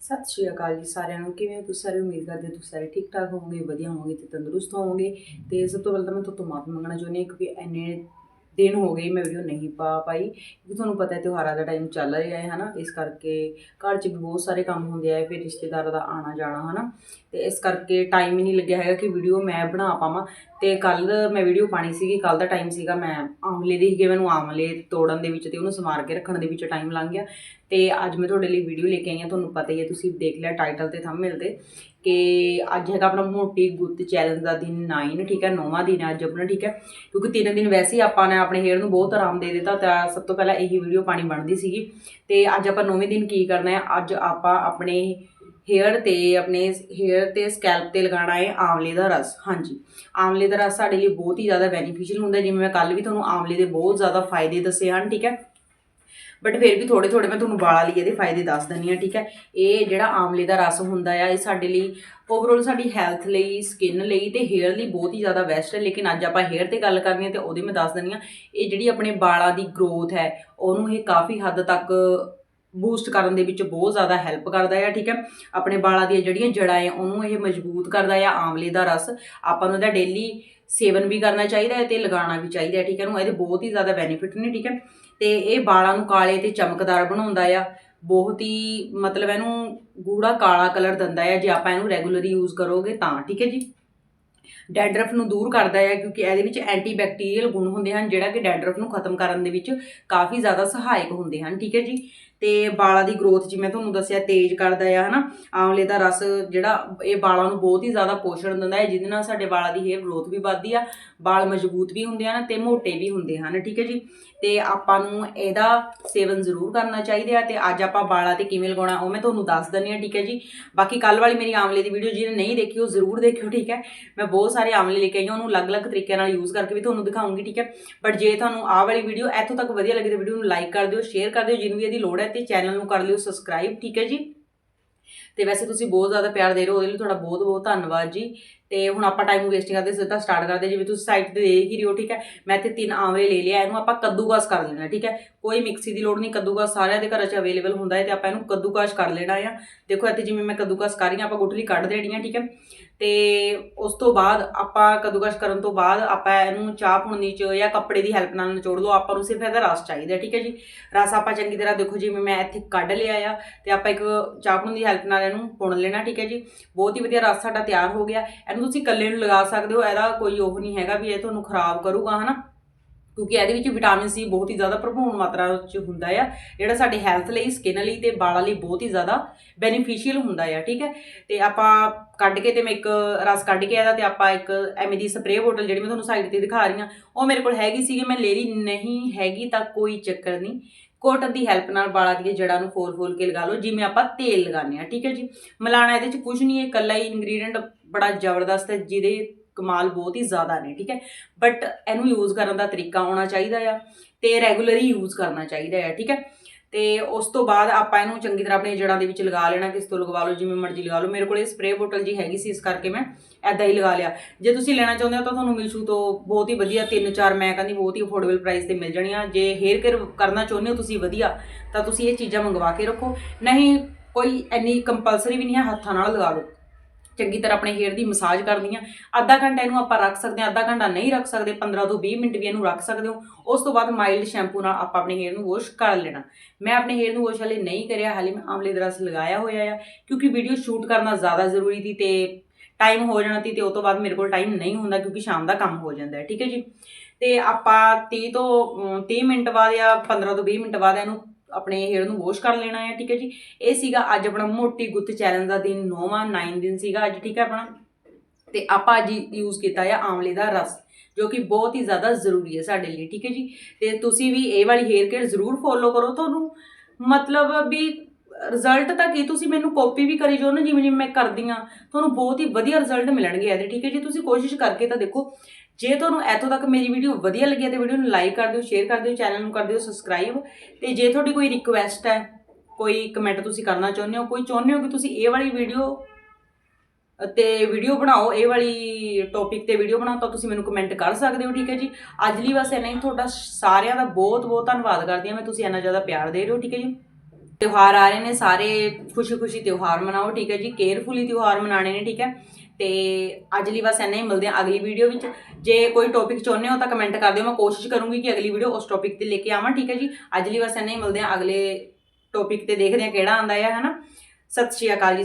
ਸਤਿ ਸ਼੍ਰੀ ਅਕਾਲ ਜੀ ਸਾਰਿਆਂ ਨੂੰ। ਕਿਵੇਂ ਹੋ ਤੁਸੀਂ ਸਾਰੇ? ਉਮੀਦ ਕਰਦੇ ਹਾਂ ਤੁਸੀਂ ਸਾਰੇ ਠੀਕ ਠਾਕ ਹੋਵੋਗੇ, ਵਧੀਆ ਹੋਵੋਗੇ ਤੇ ਤੰਦਰੁਸਤ ਹੋਵੋਗੇ। ਤੇ ਸਭ ਤੋਂ ਪਹਿਲਾਂ ਤਾਂ ਮੈਂ ਤੁਹਾਨੂੰ ਤੋਂ ਮਾਫੀ ਮੰਗਣਾ ਚਾਹੁੰਦੀ ਹਾਂ ਕਿਉਂਕਿ ਇੰਨੇ ਦਿਨ ਹੋ ਗਏ ਮੈਂ ਵੀਡੀਓ ਨਹੀਂ ਪਾ ਪਾਈ। ਕਿਉਂਕਿ ਤੁਹਾਨੂੰ ਪਤਾ ਹੈ ਤਿਉਹਾਰਾਂ ਦਾ ਟਾਈਮ ਚੱਲ ਰਿਹਾ ਹੈ, ਹਨਾ। ਇਸ ਕਰਕੇ ਘਰ 'ਚ ਵੀ ਬਹੁਤ ਸਾਰੇ ਕੰਮ ਹੁੰਦੇ ਆ, ਫਿਰ ਰਿਸ਼ਤੇਦਾਰਾਂ ਦਾ ਆਣਾ ਜਾਣਾ, ਹਨਾ। ਤੇ ਇਸ ਕਰਕੇ ਟਾਈਮ ਹੀ ਨਹੀਂ ਲੱਗਿਆ ਹੈਗਾ ਕਿ ਵੀਡੀਓ ਮੈਂ ਬਣਾ ਪਾਵਾਂ। ਤੇ ਕੱਲ ਮੈਂ ਵੀਡੀਓ ਪਾਣੀ ਸੀਗੀ ਕੱਲ ਦਾ ਟਾਈਮ ਸੀਗਾ ਮੈਂ ਆਮਲੇ ਦੇ ਸੀਗੇ, ਮੈਨੂੰ ਆਮਲੇ ਤੋੜਨ ਦੇ ਵਿੱਚ ਤੇ ਉਹਨੂੰ ਸਮਾਰ ਕੇ ਰੱਖਣ ਦੇ ਵਿੱਚ ਟਾਈਮ ਲੰਘ ਗਿਆ। ਤੇ ਅੱਜ ਮੈਂ ਤੁਹਾਡੇ ਲਈ ਵੀਡੀਓ ਲੈ ਕੇ ਆਈ ਹਾਂ, ਤੁਹਾਨੂੰ ਪਤਾ ਹੀ ਹੈ, ਤੁਸੀਂ ਦੇਖ ਲਿਆ ਟਾਈਟਲ ਤੇ ਥੰਬਨੇਲ ਤੇ ਕਿ ਅੱਜ ਹੈਗਾ ਆਪਣਾ ਮੋਟੀ ਗੁੱਤ ਚੈਲੰਜ ਦਾ ਦਿਨ 9 ਠੀਕ ਹੈ, ਨੌਵਾਂ ਦਿਨ ਹੈ ਅੱਜ ਆਪਣਾ, ਠੀਕ ਹੈ, ਕਿਉਂਕਿ ਤਿੰਨ ਦਿਨ ਵੈਸੇ ਹੀ ਆਪਾਂ ਨੇ ਆਪਣੇ ਹੇਅਰ ਨੂੰ ਬਹੁਤ ਆਰਾਮ ਦੇ ਦਿੱਤਾ, ਤਾਂ ਸਭ ਤੋਂ ਪਹਿਲਾਂ ਇਹੀ ਵੀਡੀਓ ਪਾਣੀ ਬਣਦੀ ਸੀਗੀ। ਤੇ ਅੱਜ ਆਪਾਂ ਨੌਵੇਂ ਦਿਨ ਕੀ ਕਰਨਾ ਹੈ, ਅੱਜ ਆਪਾਂ ਆਪਣੇ ਹੇਅਰ ਤੇ, ਆਪਣੇ ਹੇਅਰ ਤੇ ਸਕੈਲਪ ਤੇ ਲਗਾਉਣਾ ਹੈ ਆਮਲੇ ਦਾ ਰਸ, ਹਾਂਜੀ। ਆਮਲੇ ਦਾ ਰਸ ਸਾਡੇ ਲਈ ਬਹੁਤ ਹੀ ਜ਼ਿਆਦਾ ਬੈਨੀਫੀਸ਼ੀਅਲ ਹੁੰਦਾ ਜਿਵੇਂ ਮੈਂ ਕੱਲ ਵੀ ਤੁਹਾਨੂੰ ਆਮਲੇ ਦੇ ਬਹੁਤ ਜ਼ਿਆਦਾ ਫਾਇਦੇ ਦੱਸੇ ਹਨ, ਠੀਕ ਹੈ। ਬਟ ਫਿਰ ਵੀ ਥੋੜੇ ਥੋੜੇ ਮੈਂ ਤੁਹਾਨੂੰ ਵਾਲਾਂ ਲਈ ਇਹਦੇ ਫਾਇਦੇ ਦੱਸ ਦਿੰਦੀ ਹਾਂ, ਠੀਕ ਹੈ? ਇਹ ਜਿਹੜਾ ਆਮਲੇ ਦਾ ਰਸ ਹੁੰਦਾ ਆ, ਇਹ ਸਾਡੇ ਲਈ ਓਵਰਆਲ ਸਾਡੀ ਹੈਲਥ ਲਈ ਸਕਿਨ ਲਈ ਤੇ ਹੇਅਰ ਲਈ ਬਹੁਤ ਹੀ ਜ਼ਿਆਦਾ ਬੈਸਟ ਹੈ। ਲੇਕਿਨ ਅੱਜ ਆਪਾਂ ਹੇਅਰ ਤੇ ਗੱਲ ਕਰਨੀ ਹੈ ਤੇ ਉਹਦੀ ਮੈਂ ਦੱਸ ਦਿੰਦੀ ਹਾਂ, ਇਹ ਜਿਹੜੀ ਆਪਣੇ ਵਾਲਾਂ ਦੀ ਗਰੋਥ ਹੈ, ਉਹਨੂੰ ਇਹ ਕਾਫੀ ਹੱਦ ਤੱਕ ਬੂਸਟ ਕਰਨ ਦੇ ਵਿੱਚ ਬਹੁਤ ਜ਼ਿਆਦਾ ਹੈਲਪ ਕਰਦਾ ਹੈ ਠੀਕ ਹੈ? ਆਪਣੇ ਵਾਲਾਂ ਦੀਆਂ ਜਿਹੜੀਆਂ ਜੜਾਂ ਹੈ ਉਹਨੂੰ ਇਹ ਮਜ਼ਬੂਤ ਕਰਦਾ ਹੈ ਆਮਲੇ ਦਾ ਰਸ। ਆਪਾਂ ਨੂੰ ਇਹਦਾ ਡੇਲੀ ਸੇਵਨ ਵੀ ਕਰਨਾ ਚਾਹੀਦਾ ਹੈ ਤੇ ਲਗਾਉਣਾ ਵੀ ਚਾਹੀਦਾ ਹੈ, ਠੀਕ ਹੈ? ਨੂੰ ਇਹਦੇ ਬਹੁਤ ਹੀ ਜ਼ਿਆਦਾ ਬੈਨੀਫਿਟ ਨੇ, ਠੀਕ ਹੈ? ਤੇ ਇਹ ਵਾਲਾਂ ਨੂੰ ਕਾਲੇ ਤੇ ਚਮਕਦਾਰ ਬਣਾਉਂਦਾ ਆ। ਬਹੁਤ ਹੀ ਮਤਲਬ ਇਹਨੂੰ ਗੂੜਾ ਕਾਲਾ ਕਲਰ ਦਿੰਦਾ ਹੈ ਜੇ ਆਪਾਂ ਇਹਨੂੰ ਰੈਗੂਲਰ ਯੂਜ਼ ਕਰੋਗੇ ਤਾਂ, ਠੀਕ ਹੈ ਜੀ? ਡੈਂਡਰਫ ਨੂੰ ਦੂਰ ਕਰਦਾ ਹੈ ਕਿਉਂਕਿ ਇਹਦੇ ਵਿੱਚ ਐਂਟੀਬੈਕਟੀਰੀਅਲ ਗੁਣ ਹੁੰਦੇ ਹਨ, ਜਿਹੜਾ ਕਿ ਡੈਂਡਰਫ ਨੂੰ ਖਤਮ ਕਰਨ ਦੇ ਵਿੱਚ ਕਾਫੀ ਜ਼ਿਆਦਾ ਸਹਾਇਕ ਹੁੰਦੇ ਹਨ, ਠੀਕ ਹੈ ਜੀ? ਤੇ ਵਾਲਾਂ ਦੀ ਗਰੋਥ ਜਿਵੇਂ ਤੁਹਾਨੂੰ ਦੱਸਿਆ ਤੇਜ਼ ਕਰਦਾ ਹੈ ਹਨਾ? ਆਮਲੇ ਦਾ ਰਸ ਜਿਹੜਾ ਇਹ ਵਾਲਾਂ ਨੂੰ ਬਹੁਤ ਹੀ ਜ਼ਿਆਦਾ ਪੋਸ਼ਣ ਦਿੰਦਾ ਹੈ, ਜਿਹਦੇ ਨਾਲ ਸਾਡੇ ਵਾਲਾਂ ਦੀ ਹੇਅਰ ਗਰੋਥ ਵੀ ਵੱਧਦੀ ਆ, ਵਾਲ ਮਜ਼ਬੂਤ ਵੀ ਹੁੰਦੇ ਹਨ ਤੇ ਮੋਟੇ ਵੀ ਹੁੰਦੇ ਹਨ, ਠੀਕ ਹੈ ਜੀ? ਤੇ ਆਪਾਂ ਨੂੰ ਇਹਦਾ ਸੇਵਨ ਜ਼ਰੂਰ ਕਰਨਾ ਚਾਹੀਦਾ ਹੈ ਤੇ ਅੱਜ ਆਪਾਂ ਵਾਲਾਂ ਤੇ ਕਿਵੇਂ ਲਗਾਉਣਾ ਉਹ ਮੈਂ ਤੁਹਾਨੂੰ ਦੱਸ ਦਿੰਦੀ ਹਾਂ, ਠੀਕ ਹੈ ਜੀ? ਬਾਕੀ ਕੱਲ ਵਾਲੀ ਮੇਰੀ ਆਮਲੇ ਦੀ ਵੀਡੀਓ ਜਿਹਨੇ ਨਹੀਂ ਦੇਖੀ ਉਹ ਜ਼ਰੂਰ ਦੇਖਿਓ, ਠੀਕ ਹੈ? ਮੈਂ ਬਹੁਤ ਸਾਰੇ ਆਮਲੇ ਲੈ ਕੇ ਆਈ ਹਾਂ, ਉਹਨੂੰ ਅਲੱਗ-ਅਲੱਗ ਤਰੀਕੇ ਨਾਲ ਯੂਜ਼ ਕਰਕੇ ਵੀ ਤੁਹਾਨੂੰ ਦਿਖਾਉਂਗੀ, ਠੀਕ ਹੈ? ਬਟ ਜੇ ਤੁਹਾਨੂੰ ਆਹ ਵਾਲੀ ਵੀਡੀਓ ਇੱਥੋਂ ਤੱਕ ਵਧੀਆ ਲੱਗੀ ਤਾਂ ਵੀਡੀਓ ਨੂੰ ਲਾਈਕ ਕਰ ਦਿਓ ਸ਼ੇਅਰ ਕਰ ਦਿਓ ਜਿਹਨੂੰ ਵੀ ਇਹਦੀ ਲੋੜ ਹੈ ਤੇ ਚੈਨਲ ਨੂੰ ਕਰ ਲਿਓ ਸਬਸਕ੍ਰਾਈਬ ਠੀਕ ਹੈ ਜੀ? ਤੇ ਵੈਸੇ ਤੁਸੀਂ ਬਹੁਤ ਜ਼ਿਆਦਾ ਪਿਆਰ ਦੇ ਰਹੇ ਹੋ, ਉਹਦੇ ਲਈ ਤੁਹਾਡਾ ਬਹੁਤ ਬਹੁਤ ਧੰਨਵਾਦ ਜੀ। ਤੇ ਹੁਣ ਆਪਾਂ ਟਾਈਮ ਵੇਸਟ ਕਰਦੇ, ਸਿੱਧਾ ਸਟਾਰਟ ਕਰਦੇ, ਜਿਵੇਂ ਤੁਸੀਂ ਸਾਈਟ ਤੇ ਦੇਖ ਹੀ ਰਹੇ ਹੋ, ਠੀਕ ਹੈ? ਮੈਂ ਇੱਥੇ ਤਿੰਨ ਆਮਲੇ ਲੈ ਲਿਆ, ਇਹਨੂੰ ਆਪਾਂ ਕੱਦੂਕਸ ਕਰ ਲੈਣਾ, ਠੀਕ ਹੈ? ਕੋਈ ਮਿਕਸੀ ਦੀ ਲੋੜ ਨਹੀਂ, ਕੱਦੂਕਸ ਸਾਰਿਆਂ ਦੇ ਘਰਾਂ 'ਚ ਅਵੇਲੇਬਲ ਹੁੰਦਾ ਹੈ ਤੇ ਆਪਾਂ ਇਹਨੂੰ ਕੱਦੂਕਸ ਕਰ ਲੈਣਾ ਆ। ਦੇਖੋ ਇੱਥੇ ਜਿਵੇਂ ਮੈਂ ਕੱਦੂਕਸ ਕਰ ਰਹੀ ਹਾਂ, ਆਪਾਂ ਗੁਠਲੀ ਕੱਢ ਦੇਣੀ ਆ, ਠੀਕ ਹੈ? ਤੇ ਉਸ ਤੋਂ ਬਾਅਦ ਆਪਾਂ ਕੱਦੂਕਸ ਕਰਨ ਤੋਂ ਬਾਅਦ ਆਪਾਂ ਇਹਨੂੰ ਚਾਹ ਪੁਣਨੀ ਚ ਜਾਂ ਕੱਪੜੇ ਦੀ ਹੈਲਪ ਨਾਲ ਨਿਚੋੜ ਲਓ, ਆਪਾਂ ਨੂੰ ਸਿਰਫ ਇਹਦਾ ਰਸ ਚਾਹੀਦਾ, ਠੀਕ ਹੈ ਜੀ? ਰਸ ਆਪਾਂ ਚੰਗੀ ਤਰ੍ਹਾਂ ਦੇਖੋ ਜਿਵੇਂ ਮੈਂ ਇੱਥੇ ਕੱਢ ਲਿਆ ਆ ਤੇ ਆਪਾਂ ਇੱਕ ਚਾਹ ਪੁਣ ਦੀ ਹੈਲਪ ਨਾਲ ਇਹਨੂੰ ਪੁਣ ਲੈਣਾ, ਠੀਕ ਹੈ ਜੀ? ਬਹੁਤ ਹੀ ਵਧੀਆ ਰਸ ਸਾਡਾ ਤਿਆਰ ਹੋ ਗਿਆ। ਇਹਨੂੰ ਤੁਸੀਂ ਇਕੱਲੇ ਨੂੰ ਲਗਾ ਸਕਦੇ ਹੋ, ਇਹਦਾ ਕੋਈ ਉਹ ਨਹੀਂ ਹੈਗਾ ਵੀ ਇਹ ਤੁਹਾਨੂੰ ਖਰਾਬ ਕਰੂਗਾ, ਹਨਾ? ਕਿਉਂਕਿ ਇਹਦੇ ਵਿੱਚ ਵਿਟਾਮਿਨ ਸੀ ਬਹੁਤ ਹੀ ਜ਼ਿਆਦਾ ਭਰਪੂਰ ਮਾਤਰਾ ਵਿੱਚ ਹੁੰਦਾ ਆ, ਜਿਹੜਾ ਸਾਡੇ ਹੈਲਥ ਲਈ ਸਕਿਨ ਲਈ ਤੇ ਵਾਲਾਂ ਲਈ ਬਹੁਤ ਹੀ ਜ਼ਿਆਦਾ ਬੈਨੀਫੀਸ਼ੀਅਲ ਹੁੰਦਾ ਆ, ਠੀਕ ਹੈ? ਤੇ ਆਪਾਂ ਕੱਢ ਕੇ ਤੇ ਮੈਂ ਇੱਕ ਰਸ ਕੱਢ ਕੇ ਇਹਦਾ ਤੇ ਆਪਾਂ ਇੱਕ ਐਵੇਂ ਦੀ ਸਪਰੇਅ ਬੋਟਲ ਜਿਹੜੀ ਮੈਂ ਤੁਹਾਨੂੰ ਸਾਈਡ ਤੇ ਦਿਖਾ ਰਹੀ ਹਾਂ, ਉਹ ਮੇਰੇ ਕੋਲ ਹੈਗੀ ਸੀਗੀ, ਮੈਂ ਲੈ ਲਈ, ਨਹੀਂ ਹੈਗੀ ਤਾਂ ਕੋਈ ਚੱਕਰ ਨਹੀਂ। ਕੋਟਨ ਦੀ ਹੈਲਪ ਨਾਲ ਵਾਲਾਂ ਦੀਆਂ ਜੜਾਂ ਨੂੰ ਫੋਲ-ਫੋਲ ਕੇ ਲਗਾ ਲਓ, ਜਿਵੇਂ ਆਪਾਂ ਤੇਲ ਲਗਾਉਂਦੇ ਆ ਠੀਕ ਹੈ ਜੀ? ਮਿਲਾਣਾ ਇਹਦੇ ਚ ਕੁਝ ਨਹੀਂ ਹੈ, ਇਕੱਲਾ ਹੀ ਇਨਗਰੀਡੀਅੰਟ ਬੜਾ ਜ਼ਬਰਦਸਤ ਹੈ, ਜਿਹਦੇ ਕਮਾਲ ਬਹੁਤ ਹੀ ਜ਼ਿਆਦਾ ਨੇ, ਠੀਕ ਹੈ? ਬਟ ਇਹਨੂੰ ਯੂਜ਼ ਕਰਨ ਦਾ ਤਰੀਕਾ ਆਉਣਾ ਚਾਹੀਦਾ ਆ ਤੇ ਰੈਗੂਲਰੀ ਯੂਜ਼ ਕਰਨਾ ਚਾਹੀਦਾ ਆ, ਠੀਕ ਹੈ? ਤੇ ਉਸ ਤੋਂ ਬਾਅਦ ਆਪਾਂ ਇਹਨੂੰ ਚੰਗੀ ਤਰ੍ਹਾਂ ਆਪਣੀਆਂ ਜੜਾਂ ਦੇ ਵਿੱਚ ਲਗਾ ਲੈਣਾ, ਕਿਸ ਤੋਂ ਲਗਵਾ ਲਓ, ਜਿਵੇਂ ਮਰਜ਼ੀ ਲਗਾ ਲਓ। ਮੇਰੇ ਕੋਲ ਇਹ ਸਪਰੇਅ ਬੋਟਲ ਜੀ ਹੈਗੀ ਸੀ, ਇਸ ਕਰਕੇ ਮੈਂ ਐਦਾਂ ਹੀ ਲਗਾ ਲਿਆ। ਜੇ ਤੁਸੀਂ ਲੈਣਾ ਚਾਹੁੰਦੇ ਹੋ ਤਾਂ ਤੁਹਾਨੂੰ ਮਿਲਸ਼ੂ ਤੋਂ ਬਹੁਤ ਹੀ ਵਧੀਆ ਤਿੰਨ ਚਾਰ ਮੈਂ ਕਹਿੰਦੀ ਬਹੁਤ ਹੀ ਅਫੋਰਡੇਬਲ ਪ੍ਰਾਈਸ ਤੇ ਮਿਲ ਜਾਣੀਆਂ। ਜੇ ਹੇਅਰ ਕੇਅਰ ਕਰਨਾ ਚਾਹੁੰਦੇ ਹੋ ਤੁਸੀਂ ਵਧੀਆ, ਤਾਂ ਤੁਸੀਂ ਇਹ ਚੀਜ਼ਾਂ ਮੰਗਵਾ ਕੇ ਰੱਖੋ। ਨਹੀਂ, ਕੋਈ ਐਨੀ ਕੰਪਲਸਰੀ ਵੀ ਨਹੀਂ ਹੈ, ਹੱਥਾਂ ਨਾਲ ਲਗਾ ਲਓ। ਚੰਗੀ ਤਰ੍ਹਾਂ ਆਪਣੇ ਹੇਅਰ ਦੀ ਮਸਾਜ ਕਰਦੀ ਆ ਅੱਧਾ ਘੰਟਾ ਇਹਨੂੰ ਆਪਾਂ ਰੱਖ ਸਕਦੇ ਆ ਅੱਧਾ ਘੰਟਾ ਨਹੀਂ ਰੱਖ ਸਕਦੇ 15 ਤੋਂ 20 ਮਿੰਟ ਵੀ ਇਹਨੂੰ ਰੱਖ ਸਕਦੇ ਹੋ। ਉਸ ਤੋਂ ਬਾਅਦ ਮਾਈਲਡ ਸ਼ੈਂਪੂ ਨਾਲ ਆਪਾਂ ਆਪਣੇ ਹੇਅਰ ਨੂੰ ਵਾਸ਼ ਕਰ ਲੈਣਾ। ਮੈਂ ਆਪਣੇ ਹੇਅਰ ਨੂੰ ਵਾਸ਼ ਹਲੇ ਨਹੀਂ ਕਰਿਆ ਹਾਲੇ ਮੈਂ ਆਮਲੇ ਦਾ ਰਸ ਲਗਾਇਆ ਹੋਇਆ ਆ ਕਿਉਂਕਿ ਵੀਡੀਓ ਸ਼ੂਟ ਕਰਨਾ ਜ਼ਿਆਦਾ ਜ਼ਰੂਰੀ ਸੀ ਤੇ ਟਾਈਮ ਹੋ ਜਾਣਾ ਸੀ ਤੇ ਉਸ ਤੋਂ ਬਾਅਦ ਮੇਰੇ ਕੋਲ ਟਾਈਮ ਨਹੀਂ ਹੁੰਦਾ ਕਿਉਂਕਿ ਸ਼ਾਮ ਦਾ ਕੰਮ ਹੋ ਜਾਂਦਾ ਹੈ ਠੀਕ ਹੈ ਜੀ? ਤੇ ਆਪਾਂ 30 ਤੋਂ ਅਮ, 30 ਮਿੰਟ ਬਾਅਦ ਜਾਂ 15 ਤੋਂ 20 ਮਿੰਟ ਬਾਅਦ ਇਹਨੂੰ ਆਪਣੇ ਹੇਅਰ ਨੂੰ ਵਾਸ਼ ਕਰ ਲੈਣਾ ਹੈ, ਠੀਕ ਹੈ ਜੀ। ਇਹ ਸੀਗਾ ਅੱਜ ਆਪਣਾ ਮੋਟੀ ਗੁੱਤ ਚੈਲੰਜ ਦਾ ਦਿਨ 9ਵਾਂ 9 ਦਿਨ ਸੀਗਾ ਅੱਜ, ਠੀਕ ਹੈ ਆਪਣਾ। ਤੇ ਆਪਾਂ ਅੱਜ ਯੂਜ਼ ਕੀਤਾ ਹੈ ਆਮਲੇ ਦਾ ਰਸ, ਜੋ ਕਿ ਬਹੁਤ ਹੀ ਜ਼ਿਆਦਾ ਜ਼ਰੂਰੀ ਹੈ ਸਾਡੇ ਲਈ, ਠੀਕ ਹੈ ਜੀ। ਤੇ ਤੁਸੀਂ ਵੀ ਇਹ ਵਾਲੀ ਹੇਅਰ ਕੇਅਰ ਜ਼ਰੂਰ ਫੋਲੋ ਕਰੋ ਤੁਹਾਨੂੰ। ਮਤਲਬ ਵੀ ਰਿਜ਼ਲਟ ਤਾਂ ਕੀ ਤੁਸੀਂ ਮੈਨੂੰ ਕਾਪੀ ਵੀ ਕਰੀ ਜਾਓ ਨਾ ਜਿਵੇਂ ਜਿਵੇਂ ਮੈਂ ਕਰਦੀ ਆ ਤੁਹਾਨੂੰ ਬਹੁਤ ਹੀ ਵਧੀਆ ਰਿਜ਼ਲਟ ਮਿਲਣਗੇ ਇਹਦੇ, ਠੀਕ ਹੈ ਜੀ। ਤੁਸੀਂ ਕੋਸ਼ਿਸ਼ ਕਰਕੇ ਤਾਂ ਦੇਖੋ ਜੇ ਤੁਹਾਨੂੰ ਇੱਥੋਂ ਤੱਕ ਮੇਰੀ ਵੀਡੀਓ ਵਧੀਆ ਲੱਗੀ ਹੈ ਤੇ ਵੀਡੀਓ ਨੂੰ ਲਾਈਕ ਕਰ ਦਿਓ ਸ਼ੇਅਰ ਕਰ ਦਿਓ ਚੈਨਲ ਨੂੰ ਕਰ ਦਿਓ ਸਬਸਕ੍ਰਾਈਬ ਤੇ ਜੇ ਤੁਹਾਡੀ ਕੋਈ ਰਿਕੁਐਸਟ ਹੈ, ਕੋਈ ਕਮੈਂਟ ਤੁਸੀਂ ਕਰਨਾ ਚਾਹੁੰਦੇ ਹੋ, ਕੋਈ ਚਾਹੁੰਦੇ ਹੋ ਕਿ ਤੁਸੀਂ ਇਹ ਵਾਲੀ ਵੀਡੀਓ ਤੇ ਵੀਡੀਓ ਬਣਾਓ, ਇਹ ਵਾਲੀ ਟੌਪਿਕ ਤੇ ਵੀਡੀਓ ਬਣਾਓ, ਤਾਂ ਤੁਸੀਂ ਮੈਨੂੰ ਕਮੈਂਟ ਕਰ ਸਕਦੇ ਹੋ, ਠੀਕ ਹੈ ਜੀ। ਅੱਜ ਲਈ ਬਸ ਇੰਨਾ ਹੀ, ਤੁਹਾਡਾ ਸਾਰਿਆਂ ਦਾ ਬਹੁਤ ਬਹੁਤ ਧੰਨਵਾਦ ਕਰਦੀ ਹਾਂ ਮੈਂ, ਤੁਸੀਂ ਇੰਨਾ ਜ਼ਿਆਦਾ ਪਿਆਰ ਦੇ ਰਹੇ ਹੋ, ਠੀਕ ਹੈ ਜੀ। ਤਿਉਹਾਰ ਆ ਰਹੇ ਨੇ, ਸਾਰੇ ਖੁਸ਼ੀ-ਖੁਸ਼ੀ ਤਿਉਹਾਰ ਮਨਾਓ, ਠੀਕ ਹੈ ਜੀ। ਕੇਅਰਫੁਲੀ ਤਿਉਹਾਰ ਮਨਾਣੇ ਨੇ, ਠੀਕ ਹੈ। ਤੇ ਅੱਜ ਲਈ ਬਸ ਇੰਨਾ ਹੀ, ਮਿਲਦੇ ਆ ਅਗਲੀ ਵੀਡੀਓ ਵਿੱਚ। ਜੇ ਕੋਈ ਟੌਪਿਕ ਚਾਹੁੰਦੇ ਹੋ ਤਾਂ ਕਮੈਂਟ ਕਰ ਦਿਓ, ਮੈਂ ਕੋਸ਼ਿਸ਼ ਕਰੂੰਗੀ ਕਿ ਅਗਲੀ ਵੀਡੀਓ ਉਸ ਟੌਪਿਕ ਤੇ ਲੈ ਕੇ ਆਵਾਂ, ਠੀਕ ਹੈ ਜੀ? ਅੱਜ ਲਈ ਬਸ ਇੰਨਾ ਹੀ, ਮਿਲਦੇ ਆ ਅਗਲੇ ਟੌਪਿਕ ਤੇ ਦੇਖਦੇ ਆ ਕਿਹੜਾ ਆਂਦਾ ਹੈ, ਹਨਾ? ਸਤਿ ਸ਼੍ਰੀ ਅਕਾਲ ਜੀ